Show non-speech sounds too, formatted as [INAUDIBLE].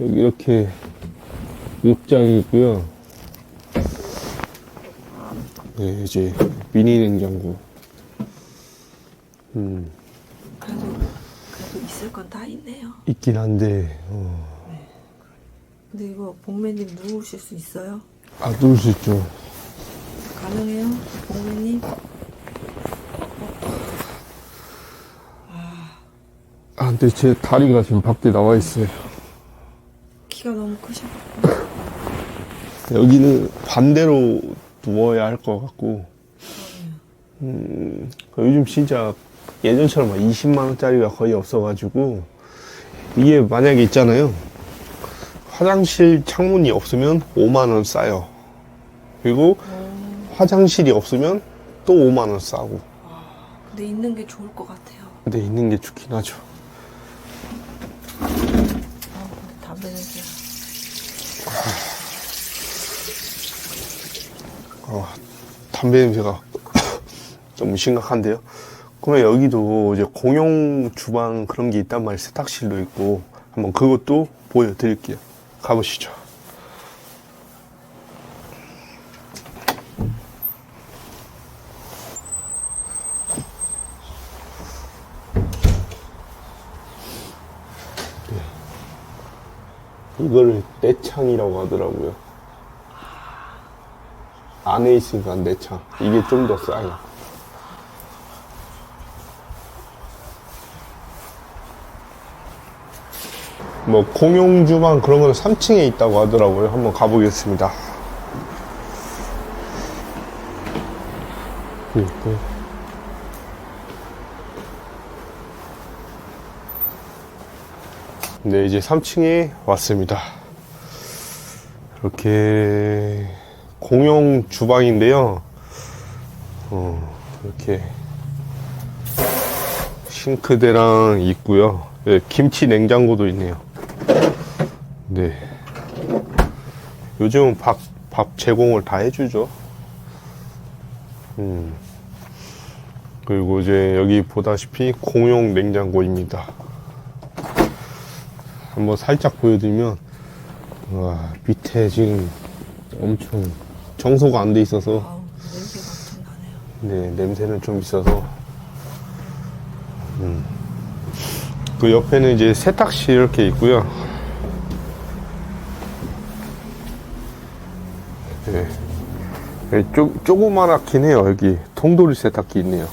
여기 이렇게 옷장이 있고요. 네, 이제 미니 냉장고. 음, 그래도 그래도 있을 건 다 있네요. 있긴 한데, 어, 근데 이거 복매님 누우실 수 있어요? 아, 누울 수 있죠. 가능해요? 복매님? 아, 근데 제 다리가 지금 밖에 나와 있어요. 키가 너무 크셔. 여기는 반대로 누워야 할 것 같고, 음, 요즘 진짜 예전처럼 막 20만 원짜리가 거의 없어가지고, 이게 만약에 있잖아요. 화장실 창문이 없으면 5만 원 싸요. 그리고 화장실이 없으면 또 5만 원 싸고. 근데 있는 게 좋을 것 같아요. 근데 있는 게 좋긴 하죠. 아, 근데 냄새. 어, 담배 냄새가 [COUGHS] 너무 심각한데요. 그러면 여기도 이제 공용 주방 그런 게 있단 말이에요. 세탁실도 있고 한번 그것도 보여드릴게요. 가보시죠. 이거를 떼창이라고 하더라고요. 안에 있으니까 내차 이게 좀 더 싸요 뭐 공용 주방 그런 거는 3층에 있다고 하더라고요 한번 가보겠습니다 있고. 네 이제 3층에 왔습니다 이렇게 공용 주방인데요. 어, 이렇게 싱크대랑 있고요. 네, 김치 냉장고도 있네요. 네. 요즘은 밥, 밥 제공을 다 해주죠. 음. 그리고 이제 여기 보다시피 공용 냉장고입니다. 한번 살짝 보여드리면, 와, 밑에 지금 엄청 청소가 안 돼 있어서 아우, 냄새가 엄청 나네요. 네 냄새는 좀 있어서 음. 그 옆에는 이제 세탁실 이렇게 있고요 네. 네, 쪼, 조그만하긴 해요 여기 통돌이 세탁기 있네요